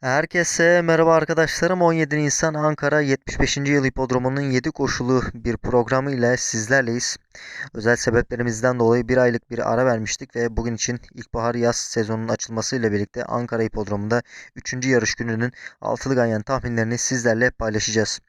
Herkese merhaba arkadaşlarım. 17 Nisan Ankara 75. Yıl Hipodromu'nun 7 koşulu bir programı ile sizlerleyiz. Özel sebeplerimizden dolayı bir aylık bir ara vermiştik ve bugün için ilkbahar yaz sezonunun açılmasıyla birlikte Ankara Hipodromu'nda 3. yarış gününün altılı ganyan tahminlerini sizlerle paylaşacağız.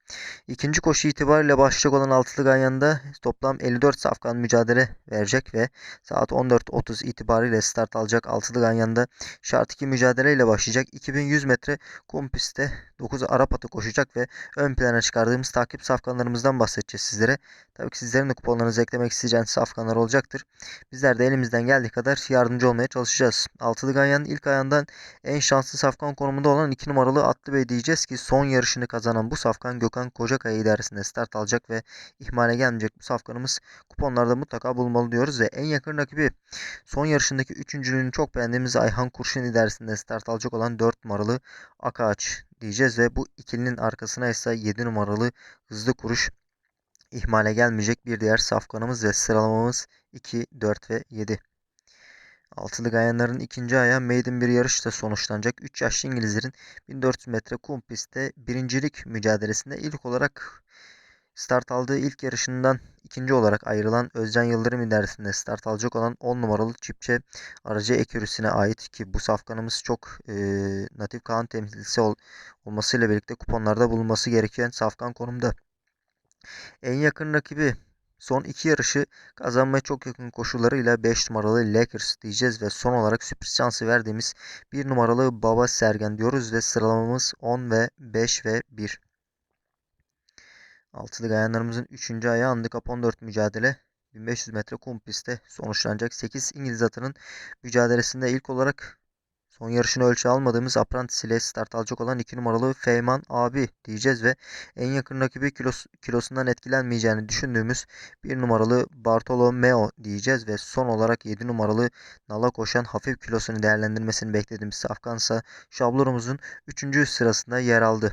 İkinci koşu itibariyle başlayacak olan altılı ganyanda toplam 54 safkan mücadele verecek ve saat 14.30 itibariyle start alacak altılı ganyanda şart 2 mücadeleyle başlayacak. 2100 metre kum pistte 9 Arap atı koşacak ve ön plana çıkardığımız takip safkanlarımızdan bahsedeceğiz sizlere. Tabii ki sizlerin de kuponlarınızı eklemek isteyeceğiniz safkanlar olacaktır. Bizler de elimizden geldiği kadar yardımcı olmaya çalışacağız. Altılı Ganyan'ın ilk ayağından en şanslı safkan konumunda olan 2 numaralı Atlı Bey diyeceğiz ki son yarışını kazanan bu safkan Gökhan Kocakaya idaresinde start alacak ve ihmale gelmeyecek bu safkanımız kuponlarda mutlaka bulunmalı diyoruz ve en yakın rakibi son yarışındaki üçüncülüğünü çok beğendiğimiz Ayhan Kurşun idaresinde start alacak olan 4 numaralı Akaç diyeceğiz ve bu ikilinin arkasına ise 7 numaralı Hızlı Kuruş ihmale gelmeyecek bir diğer safkanımız ve sıralamamız 2, 4 ve 7. Altılı Gayanların ikinci ayağı maiden bir yarışta sonuçlanacak. 3 yaşlı İngilizlerin 1400 metre kum pistte birincilik mücadelesinde ilk olarak start aldığı ilk yarışından ikinci olarak ayrılan Özcan Yıldırım idaresinde start alacak olan 10 numaralı çipçe aracı ekürüsüne ait ki bu safkanımız çok e, Natif Kaan temsilcisi ol, olmasıyla birlikte kuponlarda bulunması gereken safkan konumda. En yakın rakibi son iki yarışı kazanmaya çok yakın koşullarıyla 5 numaralı Lakers diyeceğiz ve son olarak sürpriz şansı verdiğimiz 1 numaralı Baba Sergen diyoruz ve sıralamamız 10 ve 5 ve 1. Altılı Gayanlarımızın 3. ayağı handikap 14 mücadele 1500 metre kum pistte sonuçlanacak. 8 İngiliz atının mücadelesinde ilk olarak son yarışını ölçü almadığımız Apprentice ile start alacak olan 2 numaralı Feyman abi diyeceğiz ve en yakın rakibi kilos, kilosundan etkilenmeyeceğini düşündüğümüz 1 numaralı Bartolomeo diyeceğiz ve son olarak 7 numaralı Nala koşan hafif kilosunu değerlendirmesini beklediğimiz Safkansa şablonumuzun 3. sırasında yer aldı.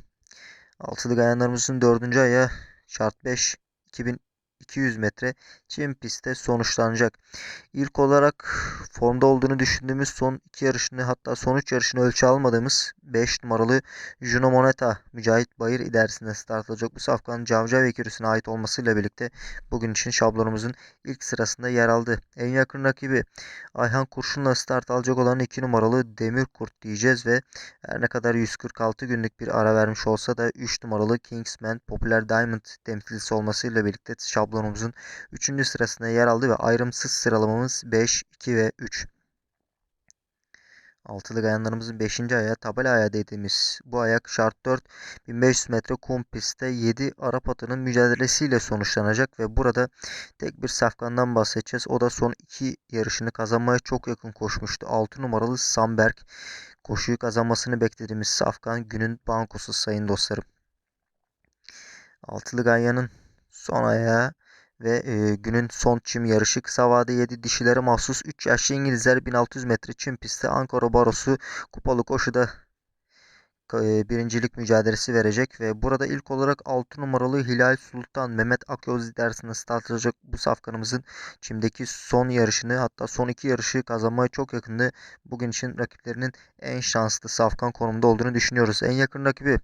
Altılı Gayanlarımızın 4. ayağı şart 5 2200 metre çim pistte sonuçlanacak. İlk olarak formda olduğunu düşündüğümüz son iki yarışını hatta son üç yarışını ölçü almadığımız 5 numaralı Juno Moneta Mücahit Bayır idaresinde start alacak. Bu safkanın Cavcav ekürüsüne ait olmasıyla birlikte bugün için şablonumuzun ilk sırasında yer aldı. En yakın rakibi Ayhan Kurşun'la start alacak olan 2 numaralı Demir Kurt diyeceğiz ve her ne kadar 146 günlük bir ara vermiş olsa da 3 numaralı Kingsman Popüler Diamond temsilcisi olmasıyla birlikte şablonumuzun 3. sırasında yer aldı ve ayrımsız sıralamamız 5, 2 ve 3. Altılı gayanlarımızın 5. ayağı tabela ayağı dediğimiz bu ayak şart 4 1500 metre kum pistte 7 Arap atının mücadelesiyle sonuçlanacak ve burada tek bir safkandan bahsedeceğiz. O da son 2 yarışını kazanmaya çok yakın koşmuştu. 6 numaralı Samberg koşuyu kazanmasını beklediğimiz safkan günün bankosu sayın dostlarım. Altılı ganyanın son ayağı ve e, günün son çim yarışı kısa vade 7 dişilere mahsus 3 yaşlı İngilizler 1600 metre çim pistte Ankara Barosu kupalı koşuda e, birincilik mücadelesi verecek ve burada ilk olarak 6 numaralı Hilal Sultan Mehmet Akyol dersinde start alacak bu safkanımızın çimdeki son yarışını hatta son iki yarışı kazanmaya çok yakındı. Bugün için rakiplerinin en şanslı safkan konumda olduğunu düşünüyoruz. En yakın rakibi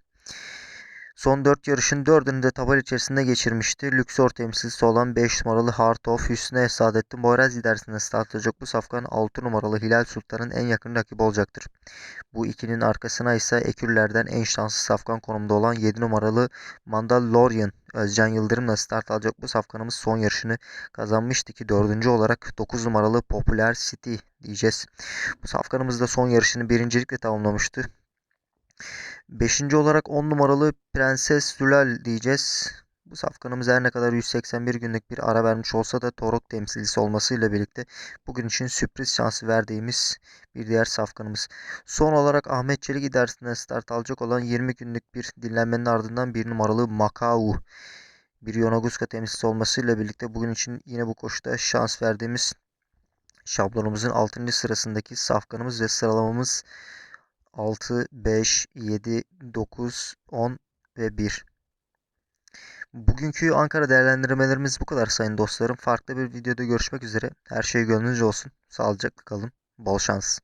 Son 4 yarışın 4'ünü de tabel içerisinde geçirmişti. Luxor temsilcisi olan 5 numaralı Heart of Hüsnü Saadettin Boyraz idaresinde start alacak bu safkan 6 numaralı Hilal Sultan'ın en yakın rakibi olacaktır. Bu ikinin arkasına ise ekürlerden en şanslı safkan konumda olan 7 numaralı Mandalorian Özcan Yıldırım'la start alacak bu safkanımız son yarışını kazanmıştı ki 4. olarak 9 numaralı Popular City diyeceğiz. Bu safkanımız da son yarışını birincilikle tamamlamıştı. Beşinci olarak 10 numaralı Prenses Zülal diyeceğiz. Bu safkanımız her ne kadar 181 günlük bir ara vermiş olsa da Torok temsilcisi olmasıyla birlikte bugün için sürpriz şansı verdiğimiz bir diğer safkanımız. Son olarak Ahmet Çelik idaresinde start alacak olan 20 günlük bir dinlenmenin ardından bir numaralı Macau bir Yonaguska temsilcisi olmasıyla birlikte bugün için yine bu koşuda şans verdiğimiz şablonumuzun 6. sırasındaki safkanımız ve sıralamamız 6, 5, 7, 9, 10 ve 1. Bugünkü Ankara değerlendirmelerimiz bu kadar sayın dostlarım. Farklı bir videoda görüşmek üzere. Her şey gönlünüzce olsun. Sağlıcakla kalın. Bol şans.